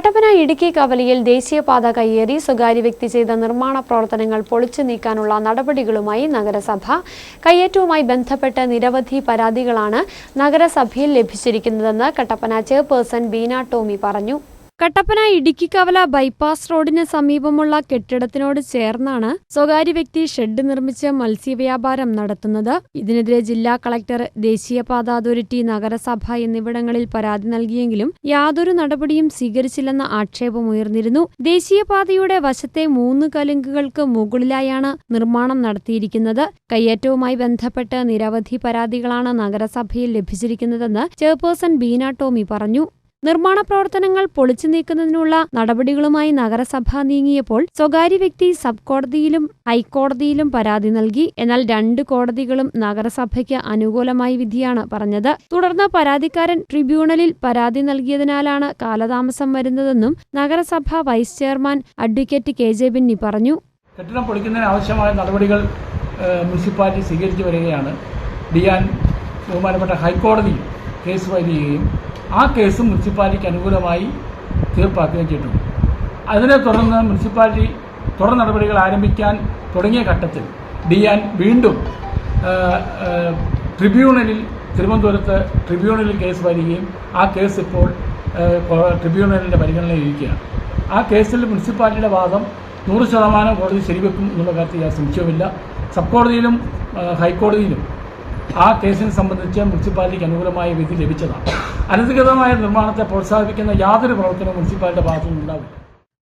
കട്ടപ്പന ഇടുക്കി കവലയിൽ ദേശീയപാത കയ്യേറി സ്വകാര്യ വ്യക്തി ചെയ്ത നിർമ്മാണ പ്രവർത്തനങ്ങൾ പൊളിച്ചു നീക്കാനുള്ള നടപടികളുമായി നഗരസഭ. കയ്യേറ്റവുമായി ബന്ധപ്പെട്ട് നിരവധി പരാതികളാണ് നഗരസഭയിൽ ലഭിച്ചിരിക്കുന്നതെന്ന് കട്ടപ്പന ചെയർപേഴ്സൺ ബീന ടോമി പറഞ്ഞു. കട്ടപ്പന ഇടുക്കി കവല ബൈപ്പാസ് റോഡിന് സമീപമുള്ള കെട്ടിടത്തിനോട് ചേർന്നാണ് സ്വകാര്യ വ്യക്തി ഷെഡ് നിർമ്മിച്ച് മത്സ്യവ്യാപാരം നടത്തുന്നത്. ഇതിനെതിരെ ജില്ലാ കളക്ടർ ദേശീയപാത അതോറിറ്റി നഗരസഭ എന്നിവിടങ്ങളിൽ പരാതി നൽകിയെങ്കിലും യാതൊരു നടപടിയും സ്വീകരിച്ചില്ലെന്ന ആക്ഷേപമുയർന്നിരുന്നു ദേശീയപാതയുടെ വശത്തെ മൂന്ന് കലുങ്കുകൾക്ക് മുകളിലായാണ് നിർമ്മാണം നടത്തിയിരിക്കുന്നത്. കയ്യേറ്റവുമായി ബന്ധപ്പെട്ട് നിരവധി പരാതികളാണ് നഗരസഭയിൽ ലഭിച്ചിരിക്കുന്നതെന്ന് ചെയർപേഴ്സൺ ബീന ടോമി പറഞ്ഞു. നിർമ്മാണ പ്രവർത്തനങ്ങൾ പൊളിച്ചു നീക്കുന്നതിനുള്ള നടപടികളുമായി നഗരസഭ നീങ്ങിയപ്പോൾ സ്വകാര്യ വ്യക്തി സബ് കോടതിയിലും ഹൈക്കോടതിയിലും പരാതി നൽകി. എന്നാൽ രണ്ട് കോടതികളും നഗരസഭയ്ക്ക് അനുകൂലമായി വിധിയാണ് പറഞ്ഞത്. തുടർന്ന് പരാതിക്കാരൻ ട്രിബ്യൂണലിൽ പരാതി നൽകിയതിനാലാണ് കാലതാമസം വരുന്നതെന്നും നഗരസഭ vice chairman advocate K J Binny പറഞ്ഞു. കെട്ടിടം പൊളിക്കുന്നതിന് ആവശ്യമായ നടപടികൾ മുനിസിപ്പാലിറ്റി സ്വീകരിച്ചു വരികയാണ്. ഡിയാൻ ബഹുമാനപ്പെട്ട ഹൈക്കോടതി കേസ് ഫയൽ ചെയ്യുകയും ആ കേസ് മുനിസിപ്പാലിറ്റിക്ക് അനുകൂലമായി തീർപ്പാക്കുകയും ചെയ്തു. അതിനെ തുടർന്ന് മുനിസിപ്പാലിറ്റി തുടർ നടപടികൾ ആരംഭിക്കാൻ തുടങ്ങിയ ഘട്ടത്തിൽ ഡി ആൻ വീണ്ടും ട്രിബ്യൂണലിൽ തിരുവനന്തപുരത്ത് ട്രിബ്യൂണലിൽ കേസ് വരികയും ആ കേസ് ഇപ്പോൾ ട്രിബ്യൂണലിന്റെ പരിഗണനയിൽ ഇരിക്കുകയാണ്. ആ കേസിൽ മുനിസിപ്പാലിറ്റിയുടെ വാദം നൂറ് ശതമാനം കോടതി ശരിവെക്കും എന്നുള്ള കാര്യത്തിൽ ഞാൻ സംശയമില്ല സബ് കോടതിയിലും ഹൈക്കോടതിയിലും ആ കേസിനെ സംബന്ധിച്ച് മുനിസിപ്പാലിറ്റിക്ക് അനുകൂലമായ വിധി ലഭിച്ചതാണ്. അനധികൃതമായ നിർമ്മാണത്തെ പ്രോത്സാഹിപ്പിക്കുന്ന യാതൊരു പ്രവർത്തനവും മുനിസിപ്പാലിറ്റിയുടെ ഭാഗത്തു നിന്നുണ്ടാവില്ല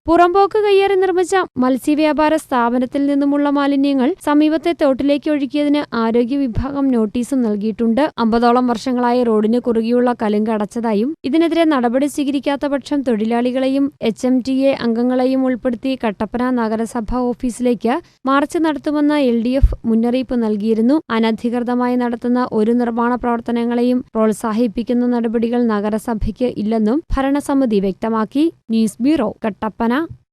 പുറമ്പോക്ക് കയ്യേറി നിർമ്മിച്ച മത്സ്യവ്യാപാര സ്ഥാപനത്തിൽ നിന്നുമുള്ള മാലിന്യങ്ങൾ സമീപത്തെ തോട്ടിലേക്ക് ഒഴുക്കിയതിന് ആരോഗ്യ വിഭാഗം നോട്ടീസും നൽകിയിട്ടുണ്ട്. അമ്പതോളം വർഷങ്ങളായി റോഡിന് കുറുകെയുള്ള കലുങ്ക് അടച്ചതായും ഇതിനെതിരെ നടപടി സ്വീകരിക്കാത്ത പക്ഷം തൊഴിലാളികളെയും എച്ച് എം ടി എ അംഗങ്ങളെയും ഉൾപ്പെടുത്തി കട്ടപ്പന നഗരസഭാ ഓഫീസിലേക്ക് മാർച്ച് നടത്തുമെന്ന എൽ ഡി എഫ് മുന്നറിയിപ്പ് നൽകിയിരുന്നു. അനധികൃതമായി നടത്തുന്ന ഒരു നിർമ്മാണ പ്രവർത്തനങ്ങളെയും പ്രോത്സാഹിപ്പിക്കുന്ന നടപടികൾ നഗരസഭയ്ക്ക് ഇല്ലെന്നും ഭരണസമിതി വ്യക്തമാക്കി. News bureau Kattappana. 있습니다.